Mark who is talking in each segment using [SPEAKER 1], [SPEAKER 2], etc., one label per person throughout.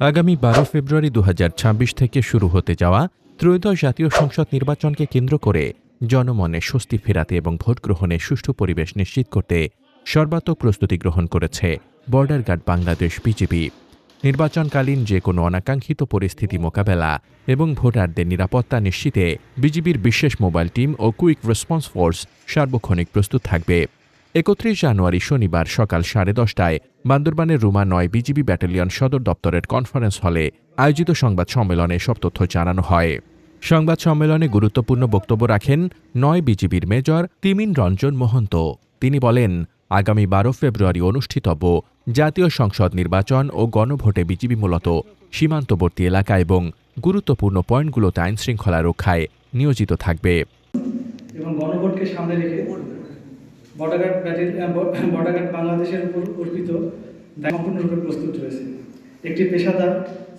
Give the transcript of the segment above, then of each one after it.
[SPEAKER 1] আগামী বারো ফেব্রুয়ারি দু হাজার ছাব্বিশ থেকে শুরু হতে যাওয়া ত্রয়োদশ জাতীয় সংসদ নির্বাচনকে কেন্দ্র করে জনমনে স্বস্তি ফেরাতে এবং ভোট গ্রহণে সুষ্ঠু পরিবেশ নিশ্চিত করতে সর্বাত্মক প্রস্তুতি গ্রহণ করেছে বর্ডার গার্ড বাংলাদেশ বিজেপি। নির্বাচনকালীন যে কোনো অনাকাঙ্ক্ষিত পরিস্থিতি মোকাবেলা এবং ভোটারদের নিরাপত্তা নিশ্চিতে বিজিবির বিশেষ মোবাইল টিম ও কুইক রেসপন্স ফোর্স সার্বক্ষণিক প্রস্তুত থাকবে। একত্রিশ জানুয়ারি শনিবার সকাল সাড়ে দশটায় বান্দরবানের রুমা নয় বিজিবি ব্যাটালিয়ন সদর দপ্তরের কনফারেন্স হলে আয়োজিত সংবাদ সম্মেলনে সব তথ্য জানানো হয়। সংবাদ সম্মেলনে গুরুত্বপূর্ণ বক্তব্য রাখেন নয় বিজিবির মেজর তিমিন রঞ্জন মহন্ত। তিনি বলেন, আগামী বারো ফেব্রুয়ারি অনুষ্ঠিতব্য জাতীয় সংসদ নির্বাচন ও গণভোটে বিজিবি মূলত সীমান্তবর্তী এলাকা এবং গুরুত্বপূর্ণ পয়েন্টগুলোতে আইনশৃঙ্খলা রক্ষায় নিয়োজিত থাকবে।
[SPEAKER 2] এবং গণভোটকে সামনে রেখে border guard battalion border guard বাংলাদেশের উপর অর্পিত সম্পূর্ণরূপে প্রস্তুত রয়েছে। একটি পেশাদার,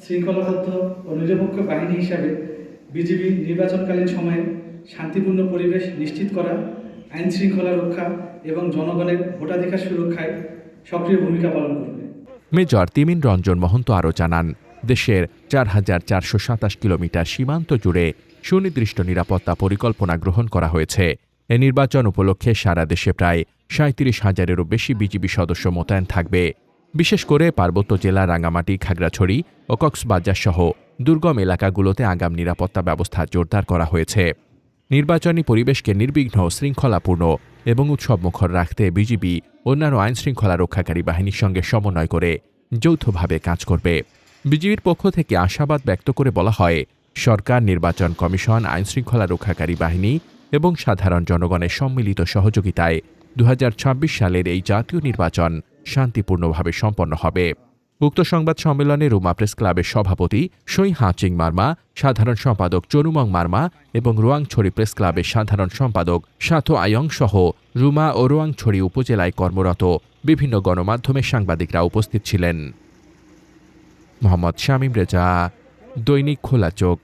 [SPEAKER 2] শৃঙ্খলাবদ্ধ ও নিরপেক্ষ বাহিনী হিসাবে বিজিবি নির্বাচনকালীন সময়ে শান্তিপূর্ণ পরিবেশ নিশ্চিত করা, আইন শৃঙ্খলা রক্ষা এবং জনগণের ভোটাধিকার সুরক্ষায় সক্রিয় ভূমিকা পালন করবে।
[SPEAKER 1] মেজর তিমিন রঞ্জন মহন্ত আরও জানান, দেশের চার হাজার চারশো সাতাশ কিলোমিটার সীমান্ত জুড়ে সুনির্দিষ্ট নিরাপত্তা পরিকল্পনা গ্রহণ করা হয়েছে। এ নির্বাচন উপলক্ষে সারা দেশে প্রায় সাঁত্রিশ হাজারেরও বেশি বিজিবি সদস্য মোতায়েন থাকবে। বিশেষ করে পার্বত্য জেলা রাঙামাটি, খাগড়াছড়ি ও কক্সবাজার সহ দুর্গম এলাকাগুলোতে আগাম নিরাপত্তা ব্যবস্থা জোরদার করা হয়েছে। নির্বাচনী পরিবেশকে নির্বিঘ্ন, শৃঙ্খলাপূর্ণ এবং উৎসবমুখর রাখতে বিজিবি অন্যান্য আইন শৃঙ্খলা রক্ষাকারী বাহিনীর সঙ্গে সমন্বয় করে যৌথভাবে কাজ করবে। বিজিবির পক্ষ থেকে আশাবাদ ব্যক্ত করে বলা হয়, সরকার, নির্বাচন কমিশন, আইনশৃঙ্খলা রক্ষাকারী বাহিনী এবং সাধারণ জনগণের সম্মিলিত সহযোগিতায় দু হাজার ছাব্বিশ সালের এই জাতীয় নির্বাচন শান্তিপূর্ণভাবে সম্পন্ন হবে। উক্ত সংবাদ সম্মেলনে রুমা প্রেস ক্লাবের সভাপতি সই হাচিং মার্মা, সাধারণ সম্পাদক চনুমং মার্মা এবং রোয়াংছড়ি প্রেস ক্লাবের সাধারণ সম্পাদক সাথো আয়ং সহ রুমা ও রোয়াংছড়ি উপজেলায় কর্মরত বিভিন্ন গণমাধ্যমের সাংবাদিকরা উপস্থিত ছিলেন। মোহাম্মদ শামীম রেজা, দৈনিক খোলা চোখ।